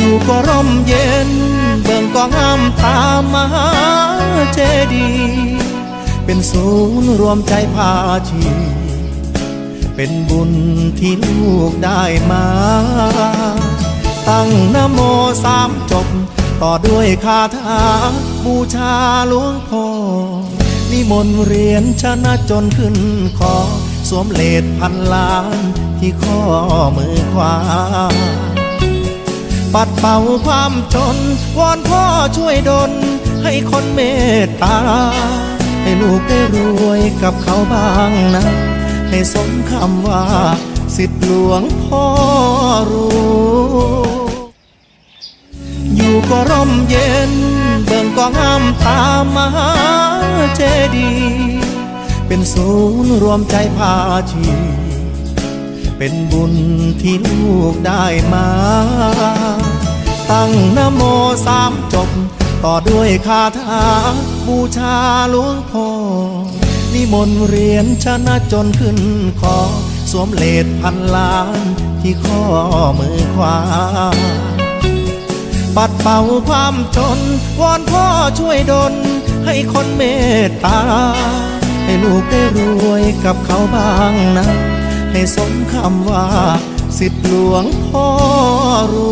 อยู่ก็ร่มเย็น เบิ่งก็งามตามมหาเจดี เป็นศูนย์รวมใจพาชี เป็นบุญที่ลูกได้มา ตั้งนโมสามจบ ต่อด้วยคาถา บูชาหลวงพ่อนิมนต์เรียนชนะจนขึ้นคอสวมเลดพันล้านที่ข้อมือขวา ปัดเป่าความจน วอนพ่อช่วยดลให้คนเมตตา ให้ลูกได้รวยกับเขาบ้างนะ ให้สมคำว่า สิทธิหลวงพ่อรู้อยู่ก็ร่มเย็น เบิ่งก็งามตามมหาเจดีย์เป็นศูนย์รวมใจพาชี เป็นบุญที่ลูกได้มา ตั้งนโมสามจบ ต่อด้วยคาถาบูชาหลวงพ่อนิมนต์เรียนชนะจนขึ้นคอสวมเลดพันล้านที่ข้อมือขวา ปัดเป่าความจน วอนพ่อช่วยดลให้คนเมตตา ให้ลูกได้รวยกับเขาบ้างนะ ให้สมคำว่า สิทธิหลวงพ่อรู้